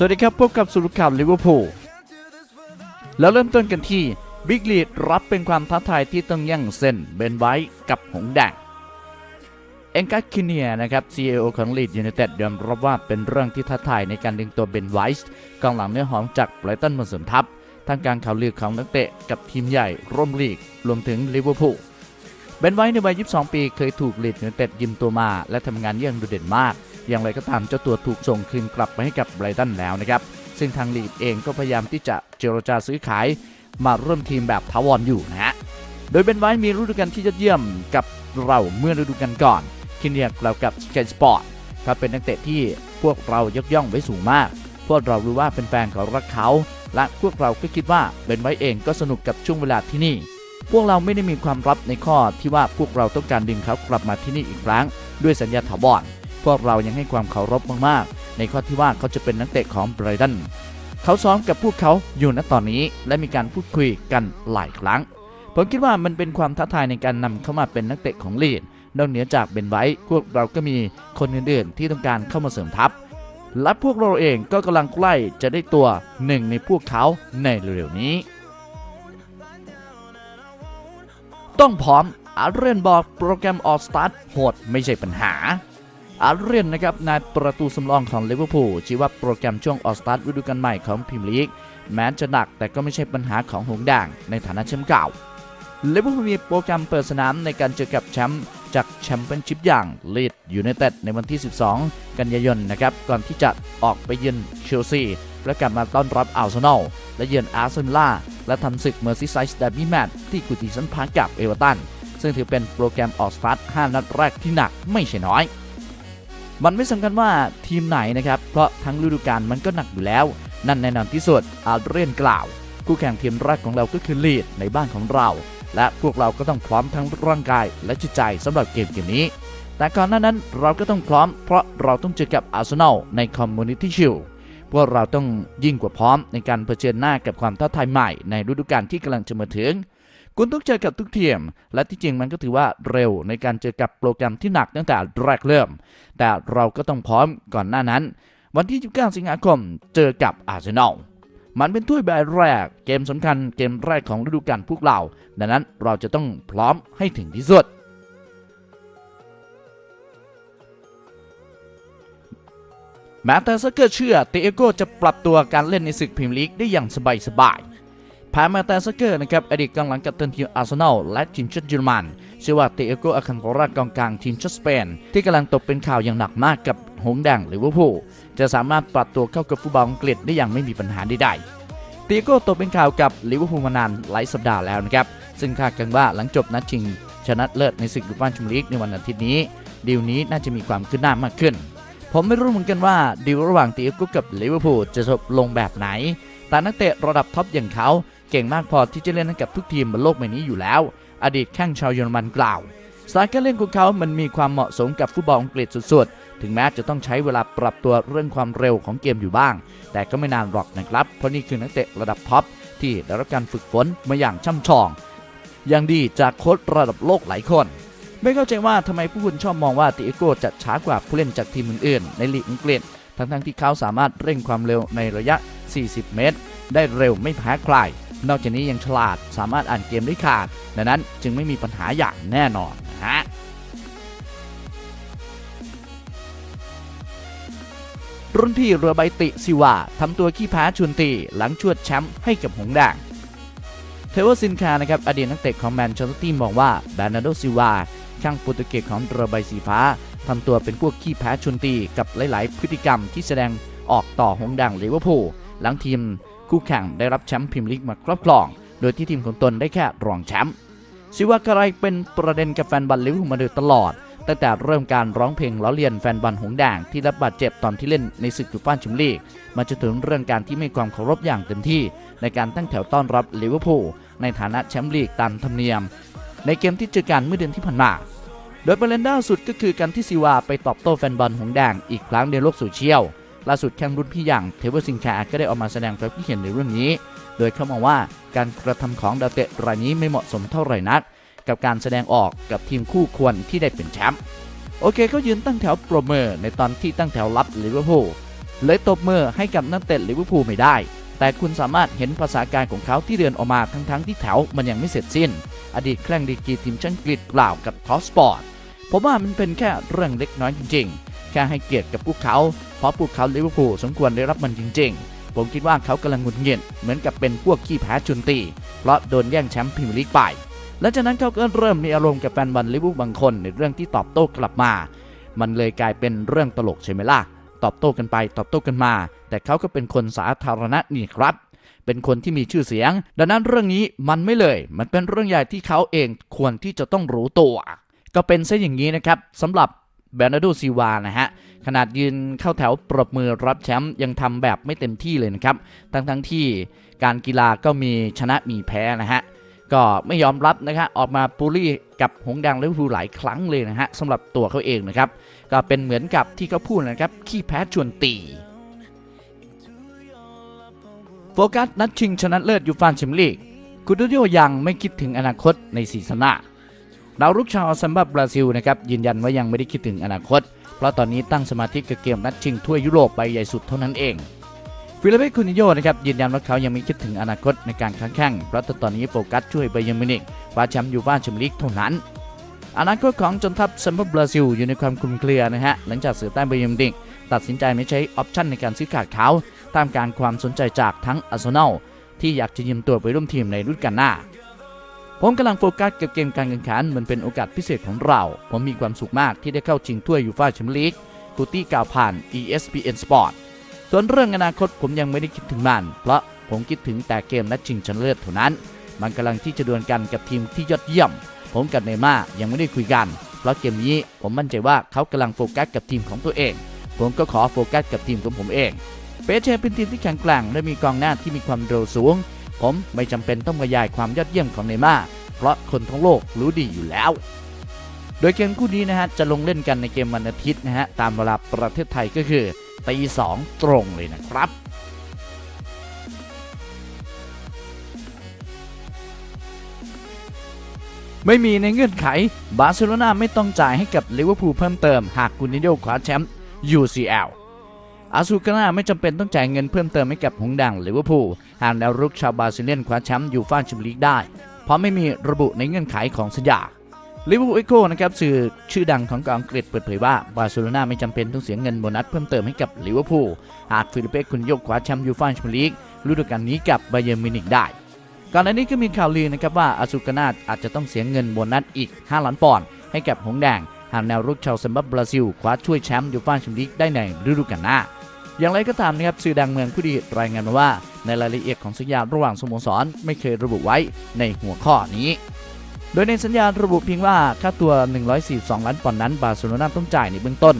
สวัสดีครับพบกับสุรุข่าวลิเวอร์พูลแล้วเริ่มต้นกันที่บิ๊กลีดรับเป็นความท้าทายที่ต้องแย่งเส้นเบนไว้กับหงแดงเอ็นกัสคิเนียนะครับ CEO ของลีดยูไนเต็ดยอมรับว่าเป็นเรื่องที่ท้าทายในการดึงตัวเบนไวส์กองหลังเนื้อหอมจากไบรตันมาสมทัพทางการข่าวลือของนักเตะกับทีมใหญ่ร่วมลีกรวมถึงลิเวอร์พูล เบนไว้ในวัย 22 ปีเคยถูกลีดยูไนเต็ดยืมตัวมา และทำงานเยี่ยงโดดเด่นมาก อย่างไรก็ตามเจ้าตัวถูกส่งคืนกลับไปให้กับไบรตันแล้วนะครับ ซึ่งทางลีดเองก็พยายามที่จะเจรจาซื้อขาย มาร่วมทีมแบบทาวรอยู่นะฮะ โดยเบนไว้มีฤดูกาลที่ยอดเยี่ยมกับเราเมื่อฤดูกาลก่อนคินเนียกล่าวกับ Sky Sport เขาเป็นนักเตะที่พวกเรายกย่องไว้สูงมาก พวกเรารู้ว่าเป็นแฟนของรักเขา และพวกเราก็คิดว่าเบนไว้เองก็สนุกกับช่วงเวลาที่นี่ พวกเราไม่ได้มีความลับในข้อที่ว่าพวกเราต้องการดึงเขากลับมาที่นี่อีกครั้ง ด้วยสัญญาถาวรพวกเรายังให้ความเคารพมากๆ ในข้อที่ว่าเขาจะเป็นนักเตะของไบรตันเขาซ้อมกับพวกเขาอยู่ณตอนนี้และมีการพูดคุยกันหลายครั้ง ผมคิดว่ามันเป็นความท้าทายในการนำเข้ามาเป็นนักเตะของลีดนอกเหนือจากเบนไว้พวกเราก็มีคนอื่นๆ ที่ต้องการเข้ามาเสริมทัพและพวกเราเองก็กำลังใกล้จะได้ตัวหนึ่งในพวกเขาในเร็วๆนี้ ต้องพร้อมอาเรียนบอกโปรแกรมออสตาร์โหดไม่ใช่ปัญหาอาเรียนนะครับนายประตูสำรองของลิเวอร์พูลชี้ว่าโปรแกรมช่วงออสตาร์ฤดูกาลใหม่ของพรีเมียร์ลีกแม้จะหนักแต่ก็ไม่ใช่ปัญหาของหงส์แดงในฐานะแชมป์เก่าลิเวอร์พูลมีโปรแกรมเปิดสนามในการเจอกับแชมป์จากแชมเปี้ยนชิพอย่างลีดยูไนเต็ดในวันที่ 12 กันยายนนะครับก่อนที่จะออกไปเยือนเชลซีและกลับมาต้อนรับอาร์เซนอลและเยือนอาร์เซนอล และทำศึกเมอร์ซีไซส์เดร์บี้แมตช์ที่กูติสันพาร์กับเอเวอร์ตัน ซึ่งถือเป็นโปรแกรมออกสตาร์ท5นัดแรกที่หนักไม่ใช่น้อย มันไม่สำคัญว่าทีมไหนนะครับ เพราะทั้งฤดูกาลมันก็หนักอยู่แล้ว นั่นแน่นอนที่สุดอาเรียนกล่าว คู่แข่งทีมแรกของเราก็คือลีดในบ้านของเรา และพวกเราก็ต้องพร้อมทั้งร่างกายและจิตใจสำหรับเกมเกมนี้ แต่ก่อนหน้านั้นเราก็ต้องพร้อม เพราะเราต้องเจอกับอาร์เซนอลในคอมมูนิตี้ชิล พวกเราต้องยิ่งกว่าพร้อมในการเผชิญหน้ากับความท้าทายใหม่ในฤดูกาลที่กำลังจะมาถึง คุณต้องเจอกับทุกทีม และที่จริงมันก็ถือว่าเร็วในการเจอกับโปรแกรมที่หนักตั้งแต่แรกเริ่ม แต่เราก็ต้องพร้อมก่อนหน้านั้น วันที่29สิงหาคมเจอกับอาร์เซนอลมันเป็นถ้วยใบแรก เกมสำคัญเกมแรกของฤดูกาลพวกเรา ดังนั้นเราจะต้องพร้อมให้ถึงที่สุด แม้แต่ซักเกอร์เชื่อเตเอโกจะปรับตัวการเล่นในศึกพรีเมียร์ลีกได้อย่างสบายๆแพ้มาแต่ซักเกอร์นะครับอดีตกองหลังกัปตันทีมอาร์เซนอลและทีมชาติเยอรมันเชื่อว่าเตเอโกอาคันโกรากองกลางทีมชาติสเปน ที่กำลังตกเป็นข่าวอย่างหนักมากกับหงแดงลิเวอร์พูลจะสามารถปรับตัวเข้ากับฟุตบอลอังกฤษได้อย่างไม่มีปัญหาใดๆเตียโก้ตกเป็นข่าวกับลิเวอร์พูลมานานหลายสัปดาห์แล้วนะครับ ซึ่งคาดกันว่าหลังจบนัดชิง ชนะเลิศในศึกยูฟ่าแชมเปี้ยนลีกในวันอาทิตย์นี้ดีลนี้น่าจะมีความขึ้นหน้ามากขึ้น ผมไม่รู้เหมือนกันว่าดีลระหว่างตียโก้กับลิเวอร์พูลจะจบลงแบบไหน แต่นักเตะระดับท็อปอย่างเขาเก่งมากพอที่จะเล่นให้กับทุกทีมบนโลกใบนี้อยู่แล้ว อดีตแข้งชาวเยอรมันกล่าวสไตล์การเล่นของเขามันมีความเหมาะสมกับฟุตบอลอังกฤษสุดๆ ถึงแม้จะต้องใช้เวลาปรับตัวเรื่องความเร็วของเกมอยู่บ้าง แต่ก็ไม่นานหรอกนะครับ เพราะนี่คือนักเตะระดับท็อปที่ได้รับการฝึกฝนมาอย่างช่ำชอง อย่างดีจากโค้ชระดับโลกหลายคน ไม่เข้าใจว่าทำไมผู้คนชอบมองว่าติเอโกจะช้ากว่าผู้เล่นจากทีมอื่นๆในลีกอังกฤษ ทั้งๆที่เขาสามารถเร่งความเร็วในระยะ 40 เมตร ได้เร็วไม่แพ้ใคร นอกจากนี้ยังฉลาดสามารถอ่านเกมได้ขาด ดังนั้นจึงไม่มีปัญหาอย่างแน่นอนนะฮะรุ่นพี่เรือใบติซิวาทำตัวขี้แพ้ชวนตีหลังชวดแชมป์ให้กับหงส์แดงเทวซินคานะครับอดีตนักเตะของแมนเชสเตอร์ทีมมองว่าแบรนาโดซิวา ช่างโปรตุเกสของเรือใบสีฟ้าทำตัวเป็นพวกขี้แพ้ชนตีกับหลาย ๆ พฤติกรรมที่แสดงออกต่อหงส์แดงลิเวอร์พูลหลังทีมคู่แข่งได้รับแชมป์พรีเมียร์ลีกมาครอบครอง โดยที่ทีมของตนได้แค่รองแชมป์ซิวากระไรเป็นประเด็นกับแฟนบอลลิเวอร์พูลมาโดยตลอดตั้งแต่เริ่มการร้องเพลงล้อเลียนแฟนบอลหงส์แดงที่รับบาดเจ็บตอนที่เล่นในศึกยูฟ่าแชมเปี้ยนลีกมาจนถึงเรื่องการที่ไม่ความเคารพอย่างเต็มที่ ในการตั้งแถวต้อนรับลิเวอร์พูลในฐานะแชมป์ลีกตามธรรมเนียม ในเกมที่เจอกันเมื่อเดือนที่ผ่านมา โดยประเด็นล่าสุดก็คือการที่ซิวาไปตอบโต้แฟนบอลหงแดงอีกครั้งในโลกโซเชียลล่าสุดแข่งรุ่นพี่อย่างเทเวอร์ซิงคาก็ได้ออกมาแสดงความคิดเห็นในเรื่องนี้ โดยเขามองว่าการกระทำของดาวเตะรายนี้ไม่เหมาะสมเท่าไหร่นัก กับการแสดงออกกับทีมคู่ควรที่ได้เป็นแชมป์โอเคเขายืนตั้งแถวโปรเมอร์ในตอนที่ตั้งแถวรับลิเวอร์พูลเลยตบมือให้กับนักเตะลิเวอร์พูลไม่ได้ แต่คุณสามารถเห็นภาษากายของเขาที่เดินออกมาทั้งๆที่แถวมันยังไม่เสร็จสิ้น อดีตแข่งดีกีทีมชาติอังกฤษกล่าวกับทอสปอร์ตผมว่ามันเป็นแค่เรื่องเล็กน้อยจริงๆ แค่ให้เกียรติกับพวกเขา เพราะพวกเขาลิเวอร์พูลสมควรได้รับมันจริง ๆ ผมคิดว่าเขากำลังหงุดหงิดเหมือนกับเป็นพวกขี้แพ้จุนตี เพราะโดนแย่งแชมป์พรีเมียร์ลีกไปและจากนั้นเขาก็เริ่มมีอารมณ์กับแฟนบอลลิเวอร์พูลบางคนในเรื่องที่ตอบโต้กลับมา มันเลยกลายเป็นเรื่องตลกใช่ไหมล่ะ ตอบโต้กันไปตอบโต้กันมา แต่เขาก็เป็นคนสาธารณะนี่ครับ เป็นคนที่มีชื่อเสียง ดังนั้นเรื่องนี้มันไม่เลย มันเป็นเรื่องใหญ่ที่เขาเองควรที่จะต้องรู้ตัว ก็เป็นซะอย่างนี้นะครับสำหรับเบรนาร์โดซิวานะฮะ ขนาดยืนเข้าแถวปรบมือรับแชมป์ยังทำแบบไม่เต็มที่เลยนะครับ ทั้งทั้งที่การกีฬาก็มีชนะมีแพ้นะฮะ ก็ไม่ยอมรับนะครับ ออกมาปูรี่กับหงดังลิเวอร์พูลหลายครั้งเลยนะฮะสำหรับตัวเขาเองนะครับ ก็เป็นเหมือนกับที่เขาพูดนะครับ ขี้แพ้ชวนตี ฟกัสนัดชิงชนะเลิศยูฟ่าแชมเปี้ยนลีกกุดโยยังไม่คิดถึงอนาคตในซีซั่นหน้าดาวรุกชาวซัมบับบราซิลนะครับยืนยันว่ายังไม่ได้คิดถึงอนาคต เพราะตอนนี้ตั้งสมาธิกับเกมนัดชิงถ้วยยุโรปใบใหญ่สุดเท่านั้นเองฟิลิปเปคุนิโยนะครับยืนยันว่าเขายังไม่คิดถึงอนาคตในการค้าแข่งเพราะตอนนี้โฟกัสช่วยไบเยร์มินิกคว้าแชมป์ยูฟ่าแชมเปี้ยนลีกเท่านั้นอนาคตของจนทัพซัมบับบราซิลอยู่ในความคลุมเครือนะฮะหลังจากเสือใต้ไบเยร์มินิก ตัดสินใจไม่ใช้ออปชันในการซื้อขาดเขาตามการความสนใจจากทั้งอาร์เซนอลที่อยากจะยืมตัวไปร่วมทีมในฤดูกาลหน้า ผมกำลังโฟกัสกับเกมการแข่งขันมันเป็นโอกาสพิเศษของเรา ผมมีความสุขมากที่ได้เข้าชิงถ้วยยูฟ่าแชมเปี้ยนลีกกูตี้กล่าวผ่าน ESPN Sport ส่วนเรื่องอนาคตผมยังไม่ได้คิดถึงมัน เพราะผมคิดถึงแต่เกมนัดชิงชนะเลิศเท่านั้น มันกำลังที่จะดวลกันกับทีมที่ยอดเยี่ยม ผมกับเนม่ายังไม่ได้คุยกัน เพราะเกมนี้ผมมั่นใจว่าเขากำลังโฟกัสกับทีมของตัวเอง ผมก็ขอโฟกัสกับทีมของผมเองเปเช่เป็นทีมที่แข็งแกร่งและมีกองหน้าที่มีความเร็วสูง ผมไม่จำเป็นต้องบรรยายความยอดเยี่ยมของเนย์ม่าเพราะคนทั้งโลกรู้ดีอยู่แล้ว โดยเกมคู่นี้นะฮะจะลงเล่นกันในเกมวันอาทิตย์นะฮะตามเวลาประเทศไทยก็คือตีสองตรงเลยนะครับไม่มีในเงื่อนไข บาร์เซโลนาไม่ต้องจ่ายให้กับลิเวอร์พูลเพิ่มเติม หากกุนิโยคว้าแชมป์ UCL อาซูกานาไม่จำเป็นต้องจ่ายเงินเพิ่มเติมให้กับหงดังลิเวอร์พูลหากแนวรุกชาวบราซิเลียนคว้าแชมป์ยูฟ่าแชมเปี้ยนลีกได้ เพราะไม่มีระบุในเงื่อนไขของสัญญาลิเวอร์พูลเอ็กโคนะครับสื่อชื่อดังของอังกฤษเปิดเผยว่าบาร์เซโลนาไม่จำเป็นต้องเสียเงินโบนัสเพิ่มเติมให้กับลิเวอร์พูลหากฟิลิปเป้คุณโยกคว้าแชมป์ยูฟ่าแชมเปี้ยนลีกฤดูกาลนี้กับไบเยร์มิวนิกได้ก่อนหน้านี้ก็มีข่าวลือนะครับว่าอาซูกานาอาจจะต้องเสียเงินโบนัสอีก 5 ล้านปอนด์ให้กับหงแดง หากแนวรุกชาวเซมบับบราซิลคว้าช่วยแชมป์ยูฟ่าแชมเปี้ยนลีกได้ในฤดูกาลหน้า อย่างไรก็ตามนะครับสื่อดังเมืองผู้ดีรายงานว่า ในรายละเอียดของสัญญาระหว่างสโมสรไม่เคยระบุไว้ในหัวข้อนี้โดยในสัญญาระบุเพียงว่าค่าตัว 142 ล้านปอนด์นั้น บาร์เซโลนาต้องจ่ายในเบื้องต้น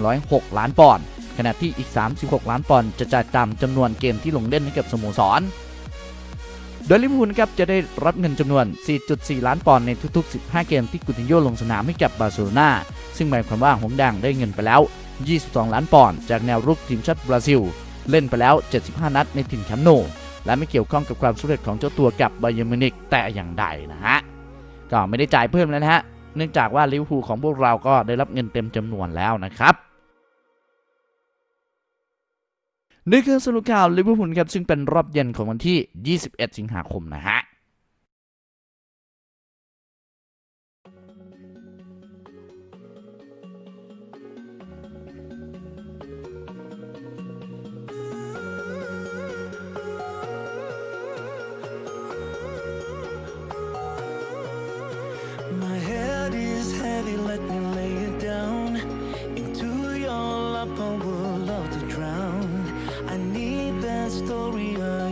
106 ล้านปอนด์ ขณะที่อีก 36 ล้านปอนด์จะจ่ายตามจำนวนเกมที่ลงเล่นให้กับสโมสร โดยลิเวอร์พูลนครับจะได้รับเงินจำนวน 4.4 ล้านปอนด์ในทุก ๆ 15 เกมที่กุตินโยลงสนามให้กับบาร์เซโลนาซึ่งหมายความว่าหงส์แดงได้เงินไปแล้ว 22 ล้านปอนด์จากแนวรุกทีมชาติบราซิล เล่นไปแล้ว 75 นัดในถิ่นแคมป์โน และไม่เกี่ยวข้องกับความสำเร็จของเจ้าตัวกับไบเยร์มินิกแต่อย่างใดนะฮะก็ไม่ได้จ่ายเพิ่มแล้วนะฮะเนื่องจากว่าลิเวอร์พูลของพวกเราก็ได้รับเงินเต็มจำนวนแล้วนะครับ นี่คือสรุปข่าวลิเวอร์พูลครับซึ่งเป็นรอบเย็นของวันที่ 21 สิงหาคมนะฮะ story of